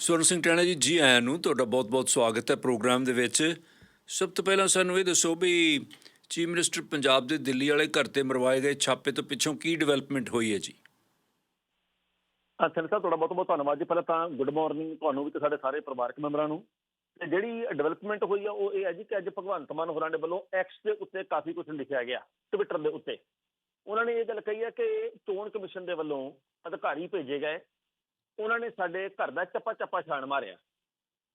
ਸਵਰਨ ਸਿੰਘ ਟਾਣਾ ਜੀ ਜੀ ਆਇਆਂ ਨੂੰ ਤੁਹਾਡਾ ਬਹੁਤ-ਬਹੁਤ ਸਵਾਗਤ ਹੈ ਪ੍ਰੋਗਰਾਮ ਦੇ ਵਿੱਚ। ਸਭ ਤੋਂ ਪਹਿਲਾਂ ਸਾਨੂੰ ਇਹ ਦੱਸੋ ਵੀ ਚੀਫ ਮਿਨਿਸਟਰ ਪੰਜਾਬ ਦੇ ਦਿੱਲੀ ਵਾਲੇ ਘਰ ਤੇ ਮਰਵਾਏ ਗਏ ਛਾਪੇ ਤੋਂ ਪਿੱਛੋਂ ਕੀ ਡਿਵੈਲਪਮੈਂਟ ਹੋਈ ਹੈ ਜੀ? ਅਸਲ ਸਾਹਿਬ ਤੁਹਾਡਾ ਬਹੁਤ ਬਹੁਤ ਧੰਨਵਾਦ ਜੀ। ਪਹਿਲਾਂ ਤਾਂ ਗੁੱਡ ਮਾਰਨਿੰਗ ਤੁਹਾਨੂੰ ਵੀ ਤੇ ਸਾਡੇ ਸਾਰੇ ਪਰਿਵਾਰਕ ਮੈਂਬਰਾਂ ਨੂੰ। ਤੇ ਜਿਹੜੀ ਡਿਵੈਲਪਮੈਂਟ ਹੋਈ ਆ, ਉਹ ਇਹ ਹੈ ਜੀ ਕਿ ਅੱਜ ਭਗਵੰਤ ਮਾਨ ਹੋਰਾਂ ਦੇ ਵੱਲੋਂ ਐਕਸ ਦੇ ਉੱਤੇ ਕਾਫੀ ਕੁਝ ਲਿਖਿਆ ਗਿਆ ਟਵਿੱਟਰ ਦੇ ਉੱਤੇ। ਉਹਨਾਂ ਨੇ ਇਹ ਗੱਲ ਕਹੀ ਹੈ ਕਿ ਚੋਣ ਕਮਿਸ਼ਨ ਦੇ ਵੱਲੋਂ ਅਧਿਕਾਰੀ ਭੇਜੇ ਗਏ। ਉਹਨਾਂ ਨੇ ਸਾਡੇ ਘਰ ਦਾ ਚੱਪਾ ਚੱਪਾ ਛਾਣ ਮਾਰਿਆ।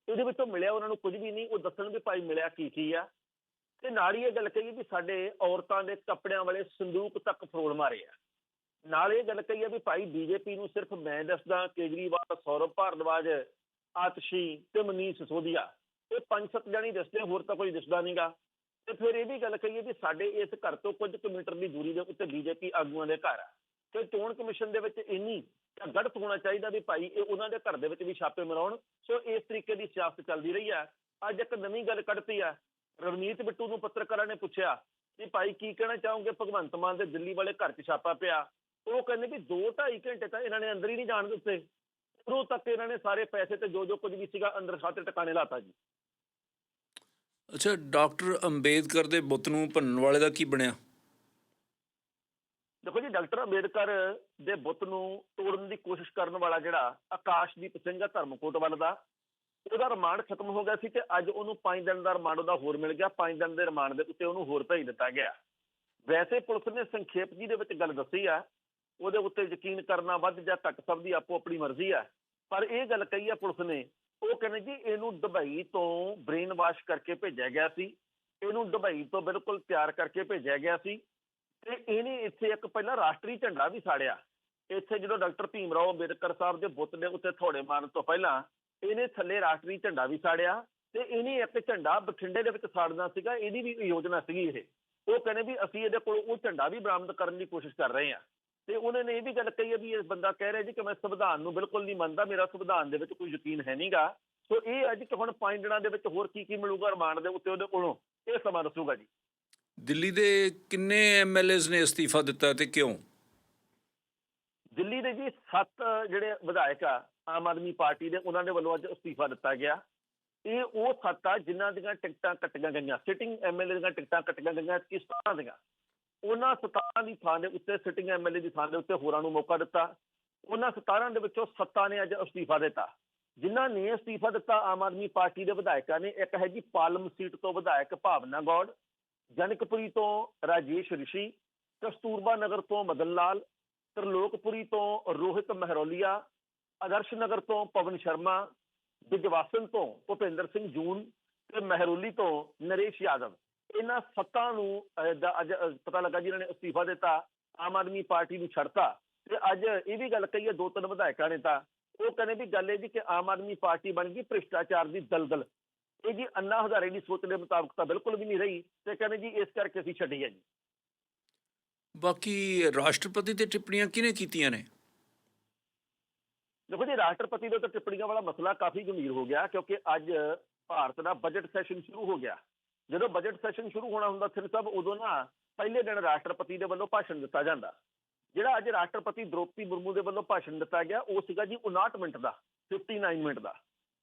ਇਹਦੇ ਵਿੱਚੋਂ ਮਿਲਿਆ ਉਹਨਾਂ ਨੂੰ ਕੁਝ ਵੀ ਨਹੀਂ, ਉਹ ਦੱਸਣ ਵੀ ਭਾਈ ਮਿਲਿਆ ਕੀ ਕੀ ਆ। ਤੇ ਨਾਲ ਹੀ ਇਹ ਗੱਲ ਕਹੀ ਵੀ ਸਾਡੇ ਔਰਤਾਂ ਦੇ ਕੱਪੜਿਆਂ ਵਾਲੇ ਸੰਦੂਕ ਤੱਕ ਫਰੋਲ ਮਾਰੇ ਆ। ਨਾਲ ਇਹ ਗੱਲ ਕਹੀ ਹੈ ਵੀ ਭਾਈ ਬੀਜੇਪੀ ਨੂੰ ਸਿਰਫ ਮੈਂ ਦੱਸਦਾ, ਕੇਜਰੀਵਾਲ, ਸੌਰਵ ਭਾਰਦਵਾਜ, ਆਤਸ਼ੀ ਤੇ ਮਨੀਸ਼ ਸਿਸੋਦੀਆ। ਇਹ ਪੰਜ ਸੱਤ ਜਣੀ ਦੱਸਦੇ ਹੋਰ ਤਾਂ ਕੋਈ ਦਿਸਦਾ ਨਹੀਂਗਾ ਤੇ ਫਿਰ ਇਹ ਵੀ ਗੱਲ ਕਹੀਏ ਵੀ ਸਾਡੇ ਇਸ ਘਰ ਤੋਂ ਕੁਝ ਕਿਲੋਮੀਟਰ ਦੀ ਦੂਰੀ ਦੇ ਉੱਤੇ ਬੀਜੇਪੀ ਆਗੂਆਂ ਦੇ ਘਰ ਆ। ਤੇ ਚੋਣ ਕਮਿਸ਼ਨ ਦੇ ਵਿੱਚ ਇੰਨੀ ਗਲਤ ਹੋਣਾ ਚਾਹੀਦਾ ਵੀ ਭਾਈ ਇਹ ਉਹਨਾਂ ਦੇ ਘਰ ਦੇ ਵਿੱਚ ਵੀ ਛਾਪੇ ਮਰਾਉਣ। ਸੋ ਇਸ ਤਰੀਕੇ ਦੀ ਸਿਆਸਤ ਚੱਲਦੀ ਰਹੀ ਹੈ। ਅੱਜ ਇੱਕ ਨਵੀਂ ਗੱਲ ਕੱਢਤੀ ਹੈ। ਰਵਨੀਤ ਬਿੱਟੂ ਨੂੰ ਪੱਤਰਕਾਰਾਂ ਨੇ ਪੁੱਛਿਆ ਕਿ ਭਾਈ ਕੀ ਕਹਿਣਾ ਚਾਹੋਗੇ? ਭਗਵੰਤ ਮਾਨ ਦੇ ਦਿੱਲੀ ਵਾਲੇ ਘਰ 'ਚ ਛਾਪਾ ਪਿਆ। ਉਹ ਕਹਿੰਦੇ ਵੀ 2 2.5 ਘੰਟੇ ਤਾਂ ਇਹਨਾਂ ਨੇ ਅੰਦਰ ਹੀ ਨਹੀਂ ਜਾਣ ਦਿੱਤੇ। ਉਦੋਂ ਤੱਕ ਇਹਨਾਂ ਨੇ ਸਾਰੇ ਪੈਸੇ ਤੇ ਜੋ ਜੋ ਕੁਝ ਵੀ ਸੀਗਾ ਅੰਦਰ ਖਾਤੇ ਟਿਕਾਣੇ ਲਾਤਾ ਜੀ। ਅੱਛਾ, ਡਾਕਟਰ ਅੰਬੇਦਕਰ ਦੇ ਬੁੱਤ ਨੂੰ ਭੰਨਣ ਵਾਲੇ ਦਾ ਕੀ ਬਣਿਆ? ਦੇਖੋ ਜੀ, ਡਾਕਟਰ ਅੰਬੇਡਕਰ ਦੇ ਬੁੱਤ ਨੂੰ ਤੋੜਨ ਦੀ ਕੋਸ਼ਿਸ਼ ਕਰਨ ਵਾਲਾ ਜਿਹੜਾ ਆਕਾਸ਼ਦੀਪ ਸਿੰਘ ਆ ਧਰਮਕੋਟ ਵੱਲ ਦਾ, ਉਹਦਾ ਰਿਮਾਂਡ ਖਤਮ ਹੋ ਗਿਆ ਸੀ ਤੇ ਅੱਜ ਉਹਨੂੰ 5 ਦਿਨ ਦਾ ਰਿਮਾਂਡ ਉਹਦਾ ਹੋਰ ਮਿਲ ਗਿਆ। 5 ਦਿਨ ਦੇ ਰਿਮਾਂਡ ਦੇ ਉੱਤੇ ਉਹਨੂੰ ਹੋਰ ਭੇਜ ਦਿੱਤਾ ਗਿਆ। ਵੈਸੇ ਪੁਲਿਸ ਨੇ ਸੰਖੇਪ ਜੀ ਦੇ ਵਿੱਚ ਗੱਲ ਦੱਸੀ ਆ, ਉਹਦੇ ਉੱਤੇ ਯਕੀਨ ਕਰਨਾ ਵੱਧ ਜਾਂ ਘੱਟ ਸਭ ਦੀ ਆਪੋ ਆਪਣੀ ਮਰਜ਼ੀ ਆ। ਪਰ ਇਹ ਗੱਲ ਕਹੀ ਆ ਪੁਲਿਸ ਨੇ, ਉਹ ਕਹਿੰਦੇ ਜੀ ਇਹਨੂੰ ਦੁਬਈ ਤੋਂ ਬ੍ਰੇਨ ਵਾਸ਼ ਕਰਕੇ ਭੇਜਿਆ ਗਿਆ ਸੀ। ਇਹਨੂੰ ਦੁਬਈ ਤੋਂ ਬਿਲਕੁਲ ਤਿਆਰ ਕਰਕੇ ਭੇਜਿਆ ਗਿਆ ਸੀ। ਤੇ ਇਹਨੇ ਇੱਥੇ ਇੱਕ ਪਹਿਲਾਂ ਰਾਸ਼ਟਰੀ ਝੰਡਾ ਵੀ ਸਾੜਿਆ। ਇੱਥੇ ਜਦੋਂ ਡਾਕਟਰ ਭੀਮ ਰਾਓ ਅੰਬੇਦਕਰ ਸਾਹਿਬ ਦੇ ਬੁੱਤ ਦੇ ਉੱਤੇ ਥੋੜੇ ਮਾਰਨ ਤੋਂ ਪਹਿਲਾਂ, ਇਹਨੇ ਥੱਲੇ ਰਾਸ਼ਟਰੀ ਝੰਡਾ ਵੀ ਸਾੜਿਆ ਤੇ ਇਹਨੇ ਇੱਕ ਝੰਡਾ ਬਠਿੰਡੇ ਦੇ ਵਿੱਚ ਸਾੜਨਾ ਸੀਗਾ, ਇਹਦੀ ਵੀ ਯੋਜਨਾ ਸੀਗੀ ਇਹ। ਉਹ ਕਹਿੰਦੇ ਵੀ ਅਸੀਂ ਇਹਦੇ ਕੋਲ ਉਹ ਝੰਡਾ ਵੀ ਬਰਾਮਦ ਕਰਨ ਦੀ ਕੋਸ਼ਿਸ਼ ਕਰ ਰਹੇ ਹਾਂ। ਤੇ ਉਹਨਾਂ ਨੇ ਇਹ ਵੀ ਗੱਲ ਕਹੀ ਹੈ ਵੀ ਇਹ ਬੰਦਾ ਕਹਿ ਰਿਹਾ ਜੀ ਕਿ ਮੈਂ ਸੰਵਿਧਾਨ ਨੂੰ ਬਿਲਕੁਲ ਨਹੀਂ ਮੰਨਦਾ, ਮੇਰਾ ਸੰਵਿਧਾਨ ਦੇ ਵਿੱਚ ਕੋਈ ਯਕੀਨ ਹੈ ਨਹੀਂਗਾ ਸੋ ਇਹ ਅੱਜ ਕਿ ਹੁਣ ਪੰਜ ਦਿਨਾਂ ਦੇ ਵਿੱਚ ਹੋਰ ਕੀ ਕੀ ਮਿਲੂਗਾ ਰਿਮਾਂਡ ਦੇ ਉੱਤੇ ਉਹਦੇ ਕੋਲੋਂ, ਇਹ ਸਮਾਂ ਦੱਸੂਗਾ ਜੀ। ਦਿੱਲੀ ਦੇ ਕਿੰਨੇ ਐਮਐਲਏਜ਼ ਨੇ ਅਸਤੀਫਾ ਦਿੱਤਾ ਤੇ ਕਿਉਂ? ਦਿੱਲੀ ਦੇ ਜੀ ਸੱਤ ਜਿਹੜੇ ਵਿਧਾਇਕ ਆ, ਆਮ ਆਦਮੀ ਪਾਰਟੀ ਦੇ, ਉਹਨਾਂ ਦੇ ਵੱਲੋਂ ਅੱਜ ਅਸਤੀਫਾ ਦਿੱਤਾ ਗਿਆ। ਇਹ ਉਹ ਸੱਤ ਆ ਜਿਨ੍ਹਾਂ ਦੀਆਂ ਟਿਕਟਾਂ ਕੱਟੀਆਂ ਗਈਆਂ ਸਿਟਿੰਗ ਐਮਐਲਏ ਦੀਆਂ ਟਿਕਟਾਂ ਕੱਟੀਆਂ ਗਈਆਂ, ਕਿਸ ਤਰ੍ਹਾਂ ਦੀਆਂ? ਉਹਨਾਂ 17 ਦੀ ਥਾਂ ਦੇ ਉੱਤੇ ਸਿਟਿੰਗ ਐਮਐਲਏ ਦੀ ਥਾਂ ਦੇ ਉੱਤੇ ਹੋਰਾਂ ਨੂੰ ਮੌਕਾ ਦਿੱਤਾ। ਉਹਨਾਂ 17 ਦੇ ਵਿੱਚੋਂ ਸੱਤਾਂ ਨੇ ਅੱਜ ਅਸਤੀਫਾ ਦਿੱਤਾ। ਜਿਨ੍ਹਾਂ ਨੇ ਅਸਤੀਫਾ ਦਿੱਤਾ, ਆਮ ਆਦਮੀ ਪਾਰਟੀ ਦੇ ਵਿਧਾਇਕਾਂ ਨੇ, ਇੱਕ ਹੈ ਜੀ ਪਾਲਮ ਸੀਟ ਤੋਂ ਵਿਧਾਇਕ ਭਾਵਨਾ ਗੌੜ ਜਨਕਪੁਰੀ ਤੋਂ ਰਾਜੇਸ਼ ਰਿਸ਼ੀ, ਕਸਤੂਰਬਾ ਨਗਰ ਤੋਂ ਮਦਨ ਲਾਲ, ਤਰਲੋਕਪੁਰੀ ਤੋਂ ਰੋਹਿਤ ਮਹਿਰੋਲੀਆ, ਆਦਰਸ਼ ਨਗਰ ਤੋਂ ਪਵਨ ਸ਼ਰਮਾ ਬਿਜਵਾਸਨ ਤੋਂ ਭੁਪਿੰਦਰ ਸਿੰਘ ਜੂਨ ਤੇ ਮਹਿਰੋਲੀ ਤੋਂ ਨਰੇਸ਼ ਯਾਦਵ। ਇਹਨਾਂ ਸੱਤਾਂ ਨੂੰ ਅੱਜ ਪਤਾ ਲੱਗਾ ਜਿਨ੍ਹਾਂ ਨੇ ਅਸਤੀਫਾ ਦਿੱਤਾ, ਆਮ ਆਦਮੀ ਪਾਰਟੀ ਨੂੰ ਛੱਡਤਾ ਤੇ ਅੱਜ ਇਹ ਵੀ ਗੱਲ ਕਹੀ ਹੈ ਦੋ ਤਿੰਨ ਵਿਧਾਇਕਾਂ ਨੇ ਤਾਂ। ਉਹ ਕਹਿੰਦੇ ਵੀ ਗੱਲ ਇਹ ਜੀ ਕਿ ਆਮ ਆਦਮੀ ਪਾਰਟੀ ਬਣ ਗਈ, ਭ੍ਰਿਸ਼ਟਾਚਾਰ ਦੀ ਦਲਦਲ। ਇਹ ਜੀ ਅੰਨਾ ਹਜ਼ਾਰੇ ਦੀ ਸੋਚ ਦੇ ਮੁਤਾਬਕ ਤਾਂ ਬਿਲਕੁਲ ਵੀ ਨਹੀਂ ਰਹੀ ਤੇ ਕਹਿੰਦੇ ਜੀ ਇਸ ਕਰਕੇ ਅਸੀਂ ਛੱਡੀ ਹੈ ਜੀ। ਬਾਕੀ ਰਾਸ਼ਟਰਪਤੀ ਤੇ ਟਿੱਪਣੀਆਂ ਕਿਹਨੇ ਕੀਤੀਆਂ ਨੇ? ਦੇਖੋ ਜੀ ਰਾਸ਼ਟਰਪਤੀ ਦੇ ਉੱਤੇ ਟਿੱਪਣੀਆਂ ਵਾਲਾ ਮਸਲਾ ਕਾਫੀ ਗੰਭੀਰ ਹੋ ਗਿਆ ਕਿਉਂਕਿ ਅੱਜ ਭਾਰਤ ਦਾ ਬਜਟ ਸੈਸ਼ਨ ਸ਼ੁਰੂ ਹੋ ਗਿਆ। ਜਦੋਂ ਬਜਟ ਸੈਸ਼ਨ ਸ਼ੁਰੂ ਹੋਣਾ ਹੁੰਦਾ ਫਿਰ ਸਭ ਉਦੋਂ ਨਾ ਪਹਿਲੇ ਦਿਨ ਰਾਸ਼ਟਰਪਤੀ ਦੇ ਵੱਲੋਂ ਭਾਸ਼ਣ ਦਿੱਤਾ ਜਾਂਦਾ। ਜਿਹੜਾ ਅੱਜ ਰਾਸ਼ਟਰਪਤੀ ਦ੍ਰੋਪਦੀ ਮੁਰਮੂ ਦੇ ਵੱਲੋਂ ਭਾਸ਼ਣ ਦਿੱਤਾ ਗਿਆ ਉਹ ਸੀਗਾ ਜੀ 59 ਮਿੰਟ ਦਾ 59 ਮਿੰਟ ਦਾ।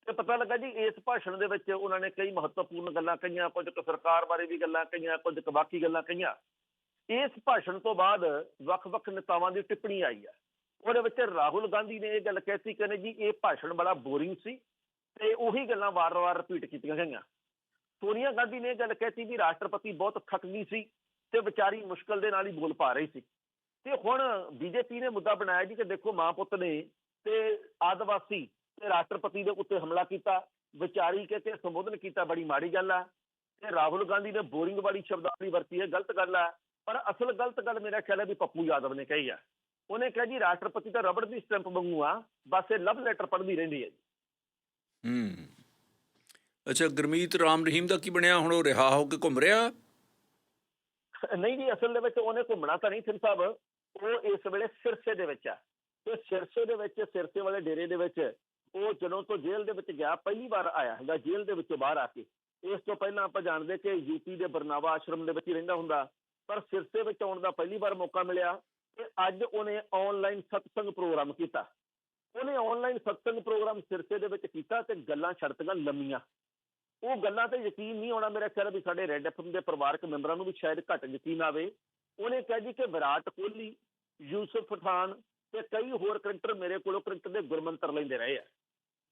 ਤੇ ਪਤਾ ਲੱਗਾ ਜੀ, ਇਸ ਭਾਸ਼ਣ ਦੇ ਵਿੱਚ ਉਹਨਾਂ ਨੇ ਕਈ ਮਹੱਤਵਪੂਰਨ ਗੱਲਾਂ ਕਹੀਆਂ, ਕੁਝ ਕੁ ਸਰਕਾਰ ਬਾਰੇ ਵੀ ਗੱਲਾਂ ਕਹੀਆਂ, ਕੁਝ ਕੁ ਬਾਕੀ ਗੱਲਾਂ ਕਹੀਆਂ। ਇਸ ਭਾਸ਼ਣ ਤੋਂ ਬਾਅਦ ਵੱਖ-ਵੱਖ ਨੇਤਾਵਾਂ ਦੀ ਟਿੱਪਣੀ ਆਈ ਹੈ ਉਹਦੇ ਵਿੱਚ ਰਾਹੁਲ ਗਾਂਧੀ ਨੇ ਇਹ ਗੱਲ ਕਹਿਤੀ, ਕਹਿੰਦੇ ਜੀ, ਇਹ ਭਾਸ਼ਣ ਬੜਾ ਬੋਰਿੰਗ ਸੀ ਤੇ ਉਹੀ ਗੱਲਾਂ ਵਾਰ-ਵਾਰ ਰਿਪੀਟ ਕੀਤੀਆਂ ਗਈਆਂ। ਸੋਨੀਆ ਗਾਂਧੀ ਨੇ ਇਹ ਗੱਲ ਕਹਿਤੀ ਵੀ ਰਾਸ਼ਟਰਪਤੀ ਬਹੁਤ ਥੱਕ ਗਈ ਸੀ ਤੇ ਵਿਚਾਰੀ ਮੁਸ਼ਕਲ ਦੇ ਨਾਲ ਹੀ ਬੋਲ ਪਾ ਰਹੀ ਸੀ। ਤੇ ਹੁਣ ਬੀਜੇਪੀ ਨੇ ਮੁੱਦਾ ਬਣਾਇਆ ਜੀ ਕਿ ਦੇਖੋ ਮਾਂ ਪੁੱਤ ਨੇ ਤੇ ਆਦਿਵਾਸੀ ਤੇ ਰਾਸ਼ਟਰਪਤੀ ਦੇ ਉੱਤੇ ਹਮਲਾ ਕੀਤਾ ਵਿਚਾਰੀ ਕੇ ਤੇ ਸੰਬੋਧਨ ਕੀਤਾ ਬੜੀ ਮਾੜੀ ਗੱਲ ਆ। ਤੇ ਰਾਹੁਲ ਗਾਂਧੀ ਨੇ ਬੋਰਿੰਗ ਵਾਲੀ ਸ਼ਬਦਾਵਲੀ ਵਰਤੀ ਹੈ ਗਲਤ ਗੱਲ ਆ। ਪਰ ਅਸਲ ਗਲਤ ਗੱਲ ਮੇਰਾ ਖਿਆਲ ਹੈ ਵੀ ਪੱਪੂ ਯਾਦਵ ਨੇ ਕਹੀ ਆ। ਉਹਨੇ ਕਿਹਾ ਜੀ ਰਾਸ਼ਟਰਪਤੀ ਤਾਂ ਰਬੜ ਦੀ ਸਟੈਂਪ ਵਾਂਗੂ ਆ ਬਸ ਇਹ ਲਵ ਲੈਟਰ ਪੜ੍ਹਦੀ ਰਹਿੰਦੀ ਹੈ ਜੀ। ਹੂੰ। ਅੱਛਾ ਗੁਰਮੀਤ ਰਾਮ ਰਹੀਮ ਦਾ ਕੀ ਬਣਿਆ? ਹੁਣ ਉਹ ਰਿਹਾ ਹੋ ਕੇ ਘੁੰਮ ਰਿਹਾ? ਨਹੀਂ ਜੀ ਅਸਲ ਦੇ ਵਿੱਚ ਉਹਨੇ ਘੁੰਮਣਾ ਤਾਂ ਨਹੀਂ ਸਿੰਘ ਸਾਹਿਬ। ਉਹ ਇਸ ਵੇਲੇ ਸਿਰਸੇ ਦੇ ਵਿੱਚ ਆ। ਤੇ ਸਿਰਸੇ ਦੇ ਵਿੱਚ ਸਿਰਸੇ ਵਾਲੇ ਡੇਰੇ ਦੇ ਵਿੱਚ ਉਹ ਜਦੋਂ ਤੋਂ ਜੇਲ੍ਹ ਦੇ ਵਿੱਚ ਗਿਆ, ਪਹਿਲੀ ਵਾਰ ਆਇਆ ਹੈਗਾ, ਜੇਲ੍ਹ ਦੇ ਵਿੱਚੋਂ ਬਾਹਰ ਆ ਕੇ। ਇਸ ਤੋਂ ਪਹਿਲਾਂ ਆਪਾਂ ਜਾਣਦੇ ਕਿ ਯੂਪੀ ਦੇ ਬਰਨਾਵਾ ਆਸ਼ਰਮ ਦੇ ਵਿੱਚ ਹੀ ਰਹਿੰਦਾ ਹੁੰਦਾ। ਪਰ ਸਿਰਸੇ ਵਿੱਚ ਆਉਣ ਦਾ ਪਹਿਲੀ ਵਾਰ ਮੌਕਾ ਮਿਲਿਆ ਤੇ ਅੱਜ ਉਹਨੇ ਆਨਲਾਈਨ ਸਤਸੰਗ ਪ੍ਰੋਗਰਾਮ ਕੀਤਾ। ਉਹਨੇ ਆਨਲਾਈਨ ਸਤਸੰਗ ਪ੍ਰੋਗਰਾਮ ਸਿਰਸੇ ਦੇ ਵਿੱਚ ਕੀਤਾ ਤੇ ਗੱਲਾਂ ਛੜਤੀਆਂ ਲੰਮੀਆਂ। ਉਹ ਗੱਲਾਂ ਤੇ ਯਕੀਨ ਨਹੀਂ ਆਉਣਾ ਮੇਰਾ ਖਿਆਲ ਵੀ ਸਾਡੇ ਰੈੱਡ ਐਫਐਮ ਦੇ ਪਰਿਵਾਰਕ ਮੈਂਬਰਾਂ ਨੂੰ ਵੀ ਸ਼ਾਇਦ ਘੱਟ ਯਕੀਨ ਆਵੇ। ਉਹਨੇ ਕਿਹਾ ਜੀ ਕਿ ਵਿਰਾਟ ਕੋਹਲੀ, ਯੂਸਫ ਪਠਾਨ ਤੇ ਕਈ ਹੋਰ ਕ੍ਰਿਕਟਰ ਮੇਰੇ ਕੋਲੋਂ ਕ੍ਰਿਕਟ ਦੇ ਗੁਰਮੰਤਰ ਲੈਂਦੇ ਰਹੇ ਆ।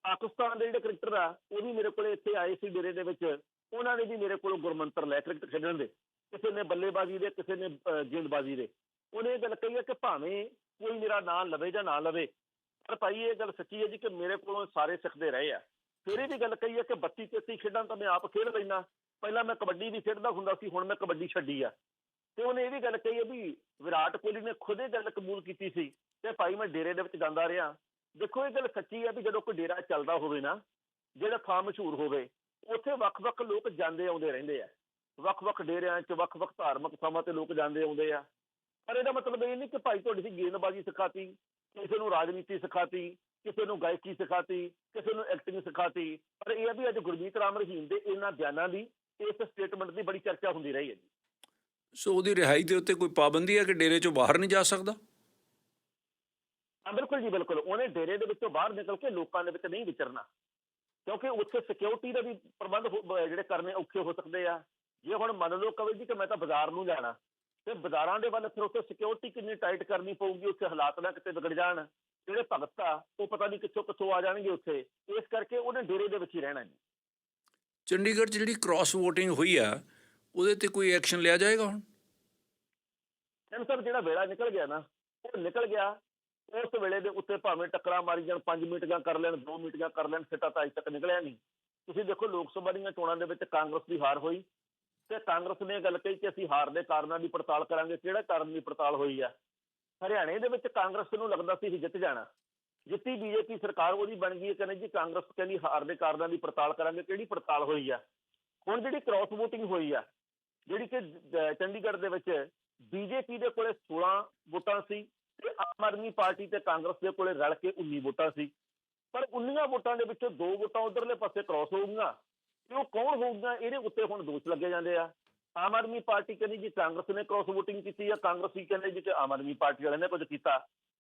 ਪਾਕਿਸਤਾਨ ਦੇ ਜਿਹੜੇ ਕ੍ਰਿਕਟਰ ਆ, ਉਹ ਵੀ ਮੇਰੇ ਕੋਲੇ ਇੱਥੇ ਆਏ ਸੀ ਡੇਰੇ ਦੇ ਵਿੱਚ। ਉਹਨਾਂ ਨੇ ਵੀ ਮੇਰੇ ਕੋਲੋਂ ਗੁਰਮੰਤਰ ਲੈ ਕ੍ਰਿਕਟ ਖੇਡਣ ਦੇ। ਕਿਸੇ ਨੇ ਬੱਲੇਬਾਜ਼ੀ ਦੇ, ਕਿਸੇ ਨੇ ਗੇਂਦਬਾਜ਼ੀ ਦੇ। ਉਹਨੇ ਇਹ ਗੱਲ ਕਹੀ ਹੈ ਕਿ ਭਾਵੇਂ ਕੋਈ ਮੇਰਾ ਨਾਂ ਲਵੇ ਜਾਂ ਨਾ ਲਵੇ, ਪਰ ਭਾਈ ਇਹ ਗੱਲ ਸੱਚੀ ਹੈ ਜੀ ਕਿ ਮੇਰੇ ਕੋਲੋਂ ਸਾਰੇ ਸਿੱਖਦੇ ਰਹੇ ਆ। ਫਿਰ ਇਹ ਵੀ ਗੱਲ ਕਹੀ ਹੈ ਕਿ 32 33 ਖੇਡਾਂ ਤਾਂ ਮੈਂ ਆਪ ਖੇਡ ਲੈਣਾ ਪਹਿਲਾਂ ਮੈਂ ਕਬੱਡੀ ਵੀ ਖੇਡਦਾ ਹੁੰਦਾ ਸੀ, ਹੁਣ ਮੈਂ ਕਬੱਡੀ ਛੱਡੀ ਆ। ਤੇ ਉਹਨੇ ਇਹ ਵੀ ਗੱਲ ਕਹੀ ਹੈ ਵੀ ਵਿਰਾਟ ਕੋਹਲੀ ਨੇ ਖੁਦ ਇਹ ਗੱਲ ਕਬੂਲ ਕੀਤੀ ਸੀ ਤੇ ਭਾਈ ਮੈਂ ਡੇਰੇ ਦੇ ਵਿੱਚ ਜਾਂਦਾ ਰਿਹਾ। ਦੇਖੋ, ਇਹ ਗੱਲ ਸੱਚੀ ਹੈ ਵੀ ਜਦੋਂ ਕੋਈ ਡੇਰਾ ਚੱਲਦਾ ਹੋਵੇ ਨਾ, ਜਿਹੜਾ ਥਾਂ ਮਸ਼ਹੂਰ ਹੋਵੇ, ਉੱਥੇ ਵੱਖ-ਵੱਖ ਲੋਕ ਜਾਂਦੇ ਆਉਂਦੇ ਰਹਿੰਦੇ ਆ। ਵੱਖ-ਵੱਖ ਡੇਰਿਆਂ 'ਚ, ਵੱਖ-ਵੱਖ ਧਾਰਮਿਕ ਥਾਵਾਂ ਤੇ ਲੋਕ ਜਾਂਦੇ ਆਉਂਦੇ ਆ। ਪਰ ਇਹਦਾ ਮਤਲਬ ਇਹ ਨਹੀਂ ਕਿ ਭਾਈ ਤੁਹਾਡੀ ਸੀ ਗੇਂਦਬਾਜ਼ੀ ਸਿਖਾਤੀ, ਕਿਸੇ ਨੂੰ ਰਾਜਨੀਤੀ ਸਿਖਾਤੀ, ਕਿਸੇ ਨੂੰ ਗਾਇਕੀ ਸਿਖਾਤੀ, ਕਿਸੇ ਨੂੰ ਐਕਟਿੰਗ ਸਿਖਾਤੀ। ਪਰ ਇਹ ਆ ਵੀ ਅੱਜ ਗੁਰਮੀਤ ਰਾਮ ਰਹੀਮ ਦੇ ਇਹਨਾਂ ਬਿਆਨਾਂ ਦੀ, ਇਸ ਸਟੇਟਮੈਂਟ ਦੀ ਬੜੀ ਚਰਚਾ ਹੁੰਦੀ ਰਹੀ ਹੈ ਜੀ। ਸੋ ਉਹਦੀ ਰਿਹਾਈ ਦੇ ਉੱਤੇ ਕੋਈ ਪਾਬੰਦੀ ਹੈ ਕਿ ਡੇਰੇ ਚੋਂ ਬਾਹਰ ਨਹੀਂ ਜਾ ਸਕਦਾ? ਹਾਂ ਬਿਲਕੁਲ ਜੀ ਬਿਲਕੁਲ। ਉਹਨੇ ਡੇਰੇ ਦੇ ਵਿੱਚੋਂ ਬਾਹਰ ਨਿਕਲ ਕੇ ਲੋਕਾਂ ਦੇ ਵਿੱਚ ਨਹੀਂ ਵਿਚਰਨਾ। ਕਿਉਂਕਿ ਉੱਥੇ ਸਿਕਿਉਰਿਟੀ ਦਾ ਵੀ ਪ੍ਰਬੰਧ ਜਿਹੜੇ ਕਰਨੇ ਔਖੇ ਹੋ ਸਕਦੇ ਆ। ਜੇ ਹੁਣ ਮੰਨ ਲਓ ਕਵੇ ਜੀ ਕਿ ਮੈਂ ਤਾਂ ਬਾਜ਼ਾਰ ਨੂੰ ਜਾਣਾ ਤੇ ਬਾਜ਼ਾਰਾਂ ਦੇ ਵੱਲ ਫਿਰ ਉੱਥੇ ਸਿਕਿਉਰਿਟੀ ਕਿੰਨੀ ਟਾਈਟ ਕਰਨੀ ਪਊਗੀ ਉੱਥੇ ਹਾਲਾਤ ਨਾ ਕਿਤੇ ਵਿਗੜ ਜਾਣ। ਜਿਹੜੇ ਭਗਤ ਆ ਉਹ ਪਤਾ ਨਹੀਂ ਕਿੱਥੋਂ ਕਿੱਥੋਂ ਆ ਜਾਣਗੇ ਉੱਥੇ। ਇਸ ਕਰਕੇ ਉਹਨੇ ਡੇਰੇ ਦੇ ਵਿੱਚ ਹੀ ਰਹਿਣਾ ਜੀ। ਚੰਡੀਗੜ੍ਹ 'ਚ ਜਿਹੜੀ ਕ੍ਰਾਸ VOTING ਹੋਈ ਆ ਉਹਦੇ ਤੇ ਕੋਈ ਐਕਸ਼ਨ ਲਿਆ ਜਾਏਗਾ ਹੁਣ? ਸਰ ਜਿਹੜਾ ਵੇਲਾ ਨਿਕਲ ਗਿਆ ਨਾ ਉਹ ਨਿਕਲ ਗਿਆ। ਉਸ ਵੇਲੇ ਦੇ ਉੱਤੇ ਭਾਵੇਂ ਟੱਕਰਾਂ ਮਾਰੀ ਜਾਣ 5 ਮੀਟਿੰਗਾਂ ਕਰ ਲੈਣ 2 ਮੀਟਿੰਗਾਂ ਕਰ ਲੈਣ, ਸਿੱਟਾ ਤਾਂ ਅਜੇ ਤੱਕ ਨਿਕਲਿਆ ਨਹੀਂ। ਤੁਸੀਂ ਦੇਖੋ, ਲੋਕ ਸਭਾ ਦੀਆਂ ਚੋਣਾਂ ਦੇ ਵਿੱਚ ਕਾਂਗਰਸ ਦੀ ਹਾਰ ਹੋਈ ਤੇ ਕਾਂਗਰਸ ਨੇ ਇਹ ਗੱਲ ਕਹੀ ਕਿ ਅਸੀਂ ਹਾਰ ਦੇ ਕਾਰਨਾਂ ਦੀ ਪੜਤਾਲ ਕਰਾਂਗੇ। ਕਿਹੜਾ ਕਾਰਨ ਦੀ ਪੜਤਾਲ ਹੋਈ ਆ? ਹਰਿਆਣੇ ਦੇ ਵਿੱਚ ਕਾਂਗਰਸ ਨੂੰ ਲੱਗਦਾ ਸੀ ਅਸੀਂ ਜਿੱਤ ਜਾਣਾ। ਜਿੱਤੀ ਬੀਜੇਪੀ ਸਰਕਾਰ ਉਹਦੀ ਬਣ ਗਈ ਹੈ, ਕਹਿੰਦੇ ਜੀ ਕਾਂਗਰਸ ਕਹਿੰਦੀ ਹਾਰ ਦੇ ਕਾਰਨਾਂ ਦੀ ਪੜਤਾਲ ਕਰਾਂਗੇ। ਕਿਹੜੀ ਪੜਤਾਲ ਹੋਈ ਆ? ਹੁਣ ਜਿਹੜੀ ਕ੍ਰਾਸ VOTING ਹੋਈ ਆ, ਜਿਹੜੀ ਕਿ ਚੰਡੀਗੜ੍ਹ ਦੇ ਵਿੱਚ ਬੀਜੇਪੀ ਦੇ ਕੋਲੇ 16 ਵੋਟਾਂ ਸੀ ਤੇ ਆਮ ਆਦਮੀ ਪਾਰਟੀ ਤੇ ਕਾਂਗਰਸ ਦੇ ਕੋਲੇ ਰਲ ਕੇ 19 ਵੋਟਾਂ ਸੀ। ਪਰ 19 ਵੋਟਾਂ ਦੇ ਵਿੱਚੋਂ ਦੋ ਵੋਟਾਂ ਉਧਰਲੇ ਪਾਸੇ ਕ੍ਰਾਸ ਹੋ ਗਈਆਂ ਤੇ ਉਹ ਕੌਣ ਹੋਊਗਾ, ਇਹਦੇ ਉੱਤੇ ਹੁਣ ਦੋਸ਼ ਲੱਗੇ ਜਾਂਦੇ ਆ। ਆਮ ਆਦਮੀ ਪਾਰਟੀ ਕਹਿੰਦੀ ਜੀ ਕਾਂਗਰਸ ਨੇ ਕ੍ਰਾਸ ਵੋਟਿੰਗ ਕੀਤੀ ਆ, ਕਾਂਗਰਸੀ ਕਹਿੰਦੇ ਜੀ ਕਿ ਆਮ ਆਦਮੀ ਪਾਰਟੀ ਵਾਲਿਆਂ ਨੇ ਕੁਝ ਕੀਤਾ।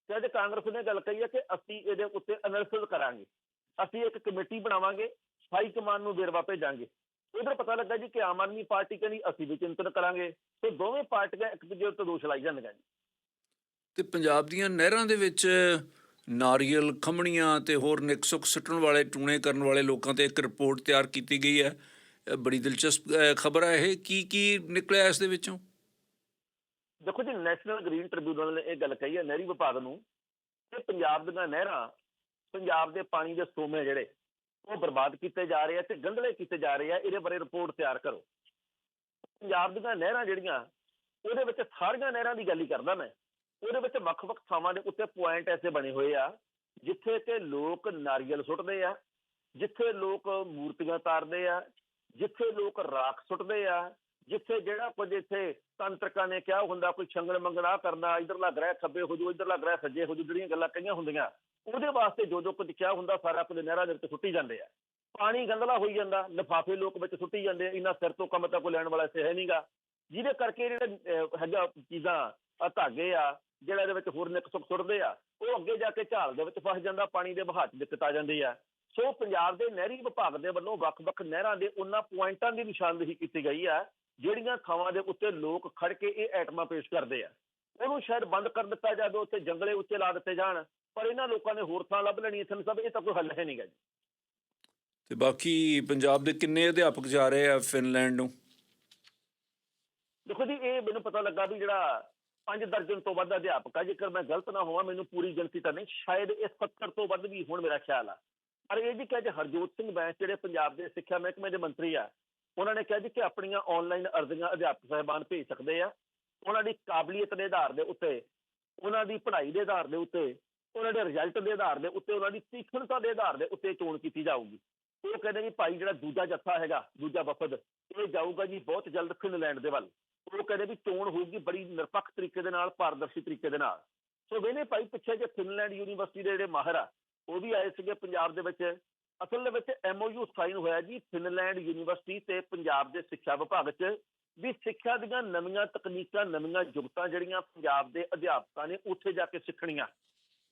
ਤੇ ਅੱਜ ਕਾਂਗਰਸ ਨੇ ਗੱਲ ਕਹੀ ਹੈ ਕਿ ਅਸੀਂ ਇਹਦੇ ਉੱਤੇ ਐਨਾਲਿਸਿਸ ਕਰਾਂਗੇ। ਅਸੀਂ ਇੱਕ ਕਮੇਟੀ ਬਣਾਵਾਂਗੇ, ਹਾਈ ਕਮਾਂਡ ਨੂੰ ਵੇਰਵਾ ਭੇਜਾਂਗੇ। ਉਧਰ ਪਤਾ ਲੱਗਾ ਜੀ ਕਿ ਆਮ ਆਦਮੀ ਪਾਰਟੀ ਕਹਿੰਦੀ ਅਸੀਂ ਵੀ ਚਿੰਤਨ ਕਰਾਂਗੇ। ਤੇ ਦੋਵੇਂ ਪਾਰਟੀਆਂ ਇੱਕ ਦੂਜੇ ਉੱਤੇ ਦੋਸ਼ ਲਾਈ ਜਾਂਦੀਆਂ ਜੀ। ਤੇ ਪੰਜਾਬ ਦੀਆਂ ਨਹਿਰਾਂ ਦੇ ਵਿੱਚ ਨਾਰੀਅਲ ਖਮਣੀਆਂ ਤੇ ਹੋਰ ਨਿਕਸੁਕ ਸੁੱਟਣ ਵਾਲੇ, ਟੂਣੇ ਕਰਨ ਵਾਲੇ ਲੋਕਾਂ ਤੇ ਇੱਕ ਰਿਪੋਰਟ ਤਿਆਰ ਕੀਤੀ ਗਈ ਹੈ। ਬੜੀ ਦਿਲਚਸਪ ਖਬਰ ਹੈ ਇਹ। ਕੀ ਕੀ ਨਿਕਲਿਆ ਇਸ ਦੇ ਵਿੱਚੋਂ? ਦੇਖੋ ਜੀ ਨੈਸ਼ਨਲ ਗ੍ਰੀਨ ਟ੍ਰਿਬਿਊਨਲ ਨੇ ਇਹ ਗੱਲ ਕਹੀ ਹੈ ਨਹਿਰੀ ਵਿਭਾਗ ਨੂੰ ਕਿ ਪੰਜਾਬ ਦੀਆਂ ਨਹਿਰਾਂ, ਪੰਜਾਬ ਦੇ ਪਾਣੀ ਦੇ ਸੋਮੇ ਜਿਹੜੇ, ਉਹ ਬਰਬਾਦ ਕੀਤੇ ਜਾ ਰਹੇ ਆ ਤੇ ਗੰਧਲੇ ਕੀਤੇ ਜਾ ਰਹੇ ਆ। ਇਹਦੇ ਬਾਰੇ ਰਿਪੋਰਟ ਤਿਆਰ ਕਰੋ। ਪੰਜਾਬ ਦੀਆਂ ਨਹਿਰਾਂ ਜਿਹੜੀਆਂ, ਉਹਦੇ ਵਿੱਚ ਸਾਰੀਆਂ ਨਹਿਰਾਂ ਦੀ ਗੱਲ ਹੀ ਕਰਦਾ ਮੈਂ। ਉਹਦੇ ਵਿੱਚ ਵੱਖ-ਵੱਖ ਥਾਵਾਂ ਦੇ ਉੱਤੇ ਪੁਆਇੰਟ ਐਸੇ ਬਣੇ ਹੋਏ ਆ, ਜਿੱਥੇ ਕਿ ਲੋਕ ਨਾਰੀਅਲ ਸੁੱਟਦੇ ਆ, ਜਿੱਥੇ ਲੋਕ ਮੂਰਤੀਆਂ ਤਾਰਦੇ ਆ, ਜਿੱਥੇ ਲੋਕ ਰਾਖ ਸੁੱਟਦੇ ਆ, ਜਿੱਥੇ ਜਿਹੜਾ ਕੁਝ ਇੱਥੇ ਤੰਤਰਕਾਂ ਨੇ ਕਿਹਾ ਹੁੰਦਾ, ਕੋਈ ਛੰਗਲ ਮੰਗਣਾ ਕਰਨਾ ਇਧਰਲਾ ਗ੍ਰਹਿ ਖੱਬੇ ਹੋ ਜੂ ਇਧਰਲਾ ਗ੍ਰਹਿ ਸੱਜੇ ਹੋ ਜੂ ਜਿਹੜੀਆਂ ਗੱਲਾਂ ਕਹੀਆਂ ਹੁੰਦੀਆਂ, ਉਹਦੇ ਵਾਸਤੇ ਜੋ ਜੋ ਕੁਝ ਕਿਹਾ ਹੁੰਦਾ, ਸਾਰਾ ਕੁਝ ਨਹਿਰਾਂ ਦੇ ਵਿੱਚ ਸੁੱਟੀ ਜਾਂਦੇ ਆ। ਪਾਣੀ ਗੰਦਲਾ ਹੋਈ ਜਾਂਦਾ, ਲਿਫਾਫੇ ਲੋਕ ਵਿੱਚ ਸੁੱਟੀ ਜਾਂਦੇ ਆ ਇਹਨਾਂ ਸਿਰ ਤੋਂ ਕੰਮ ਤਾਂ ਕੋਈ ਲੈਣ ਵਾਲਾ ਇੱਥੇ ਹੈ ਨਹੀਂਗਾ ਜਿਹਦੇ ਕਰਕੇ ਜਿਹੜੇ ਹੈਗਾ ਚੀਜ਼ਾਂ ਆ ਧਾਗੇ ਆ, ਜਿਹੜਾ ਇਹਦੇ ਵਿੱਚ ਹੋਰ ਨਿਕ ਸੁੱਕ ਸੁੱਟਦੇ ਆ, ਉਹ ਅੱਗੇ ਜਾ ਕੇ ਝਾਲ ਦੇ ਵਿੱਚ ਫਸ ਜਾਂਦਾ, ਪਾਣੀ ਦੇ ਵਹਾਅ 'ਚ ਦਿੱਕਤ ਆ ਜਾਂਦੀ ਆ। ਸੋ ਪੰਜਾਬ ਦੇ ਨਹਿਰੀ ਵਿਭਾਗ ਦੇ ਵੱਲੋਂ ਵੱਖ-ਵੱਖ ਨਹਿਰਾਂ ਦੇ ਉਹਨਾਂ ਪੁਆਇੰਟਾਂ ਦੀ ਨਿਸ਼ਾਨਦੇਹੀ ਕੀਤੀ ਗਈ ਆ, ਜਿਹੜੀਆਂ ਥਾਵਾਂ ਦੇ ਉੱਤੇ ਲੋਕ ਖੜ ਕੇ ਇਹ ਐਟਮਾਂ ਪੇਸ਼ ਕਰਦੇ ਆ। ਉਹਨੂੰ ਸ਼ਾਇਦ ਬੰਦ ਕਰ ਦਿੱਤਾ ਜਾਵੇ, ਉੱਥੇ ਜੰਗਲੇ ਉੱਤੇ ਲਾ ਦਿੱਤੇ ਜਾਣ, ਪਰ ਇਹਨਾਂ ਲੋਕਾਂ ਨੇ ਹੋਰ ਥਾਂ ਲੱਭ ਲੈਣੀ ਇੱਥੇ ਸਭ, ਇਹ ਤਾਂ ਕੋਈ ਹੱਲ ਹੈ ਨਹੀਂਗਾ ਜੀ। ਤੇ ਬਾਕੀ ਪੰਜਾਬ ਦੇ ਕਿੰਨੇ ਅਧਿਆਪਕ ਜਾ ਰਹੇ ਆ ਫਿਨਲੈਂਡ ਨੂੰ? ਦੇਖੋ ਜੀ, ਇਹ ਮੈਨੂੰ ਪਤਾ ਲੱਗਾ ਵੀ ਜਿਹੜਾ ਪੰਜ ਦਰਜਨ ਤੋਂ ਵੱਧ ਅਧਿਆਪਕ ਆ, ਜੇਕਰ ਮੈਂ ਗਲਤ ਨਾ ਹੋਵਾਂ, ਮੈਨੂੰ ਪੂਰੀ ਗਿਣਤੀ ਤਾਂ ਨਹੀਂ, ਸ਼ਾਇਦ ਇਹ 70 ਤੋਂ ਵੱਧ ਵੀ ਹੁਣ ਮੇਰਾ ਖਿਆਲ ਆ। ਪਰ ਇਹ ਜੀ ਕਿ ਹਰਜੋਤ ਸਿੰਘ ਬੈਂਸ, ਜਿਹੜੇ ਪੰਜਾਬ ਦੇ ਸਿੱਖਿਆ ਮਹਿਕਮੇ ਦੇ ਮੰਤਰੀ ਆ, ਉਹਨਾਂ ਨੇ ਕਿਹਾ ਜੀ ਕਿ ਆਪਣੀਆਂ ਆਨਲਾਈਨ ਅਰਜ਼ੀਆਂ ਅਧਿਆਪਕ ਸਾਹਿਬਾਨ ਭੇਜ ਸਕਦੇ ਆ। ਉਹਨਾਂ ਦੀ ਕਾਬਲੀਅਤ ਦੇ ਆਧਾਰ ਦੇ ਉੱਤੇ, ਉਹਨਾਂ ਦੀ ਪੜ੍ਹਾਈ ਦੇ ਆਧਾਰ ਦੇ ਉੱਤੇ, ਉਹਨਾਂ ਦੇ ਰਿਜ਼ਲਟ ਦੇ ਆਧਾਰ ਦੇ ਉੱਤੇ, ਉਹਨਾਂ ਦੀ ਤੀਖਣਤਾ ਦੇ ਆਧਾਰ ਦੇ ਉੱਤੇ ਚੋਣ ਕੀਤੀ ਜਾਊਗੀ। ਉਹ ਕਹਿੰਦੇ ਵੀ ਭਾਈ ਜਿਹੜਾ ਦੂਜਾ ਜੱਥਾ ਹੈਗਾ, ਦੂਜਾ ਵਫਦ, ਇਹ ਜਾਊਗਾ ਜੀ ਬਹੁਤ ਜਲਦ ਫਿਨਲੈਂਡ ਦੇ ਵੱਲ। ਉਹ ਕਹਿੰਦੇ ਵੀ ਚੋਣ ਹੋਊਗੀ ਬੜੀ ਨਿਰਪੱਖ ਤਰੀਕੇ ਦੇ ਨਾਲ, ਪਾਰਦਰਸ਼ੀ ਤਰੀਕੇ ਦੇ ਨਾਲ। ਸੋ ਵੇਲੇ ਭਾਈ ਪਿੱਛੇ ਜੇ ਫਿਨਲੈਂਡ ਯੂਨੀਵਰਸਿਟੀ ਦੇ ਜਿਹੜੇ ਮਾਹਰ ਆ, ਉਹ ਵੀ ਆਏ ਸੀਗੇ ਪੰਜਾਬ ਦੇ ਵਿੱਚ। ਅਸਲ ਦੇ ਵਿੱਚ ਐਮਓਯੂ ਸਾਈਨ ਹੋਇਆ ਜੀ ਫਿਨਲੈਂਡ ਯੂਨੀਵਰਸਿਟੀ ਤੇ ਪੰਜਾਬ ਦੇ ਸਿੱਖਿਆ ਵਿਭਾਗ 'ਚ, ਵੀ ਸਿੱਖਿਆ ਦੀਆਂ ਨਵੀਆਂ ਤਕਨੀਕਾਂ, ਨਵੀਆਂ ਜੁਗਤਾਂ ਜਿਹੜੀਆਂ ਪੰਜਾਬ ਦੇ ਅਧਿਆਪਕਾਂ ਨੇ ਉੱਥੇ ਜਾ ਕੇ ਸਿੱਖਣੀਆਂ।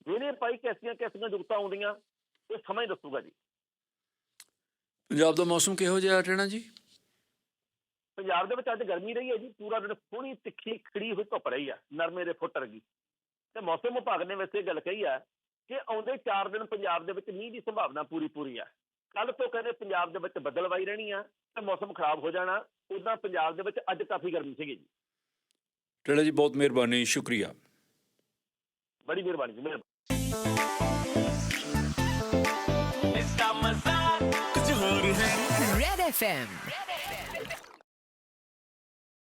ਇਹਨੇ ਭਾਈ ਕੈਸੀਆਂ ਕੈਸੀਆਂ ਜੁਗਤਾਂ ਆਉਂਦੀਆਂ, ਇਹ ਸਮਾਂ ਹੀ ਦੱਸੂਗਾ ਜੀ। ਪੰਜਾਬ ਦਾ ਮੌਸਮ ਕਿਹੋ ਜਿਹਾ ਰਹਿਣਾ ਜੀ? ਪੰਜਾਬ ਦੇ ਵਿੱਚ ਅੱਜ ਗਰਮੀ ਰਹੀ ਹੈ ਜੀ ਪੂਰਾ ਦਿਨ ਸੋਹਣੀ ਤਿੱਖੀ ਖੜੀ ਹੋਈ ਧੁੱਪ ਰਹੀ ਆ ਨਰਮੇ ਦੇ ਫੁੱਟ ਰਗੀ ਤੇ ਮੌਸਮ ਵਿਭਾਗ ਨੇ ਵੈਸੇ ਗੱਲ ਕਹੀ ਆ ਕਿ ਆਉਂਦੇ 4 ਦਿਨ ਪੰਜਾਬ ਦੇ ਵਿੱਚ ਮੀਂਹ ਦੀ ਸੰਭਾਵਨਾ ਪੂਰੀ ਪੂਰੀ ਆ। ਕੱਲ ਤੋਂ ਕਹਿੰਦੇ ਪੰਜਾਬ ਦੇ ਵਿੱਚ ਬੱਦਲਵਾਈ ਰਹਿਣੀ ਆ ਤੇ ਮੌਸਮ ਖਰਾਬ ਹੋ ਜਾਣਾ ਉਦਾਂ ਪੰਜਾਬ ਦੇ ਵਿੱਚ ਅੱਜ ਕਾਫੀ ਗਰਮੀ ਸੀਗੀ ਜੀ। ਟੇੜਾ ਜੀ ਬਹੁਤ ਮਿਹਰਬਾਨੀ ਸ਼ੁਕਰੀਆ। ਬੜੀ ਮਿਹਰਬਾਨੀ ਜੀ ਮਿਹਰਬਾਨੀ। Red FM.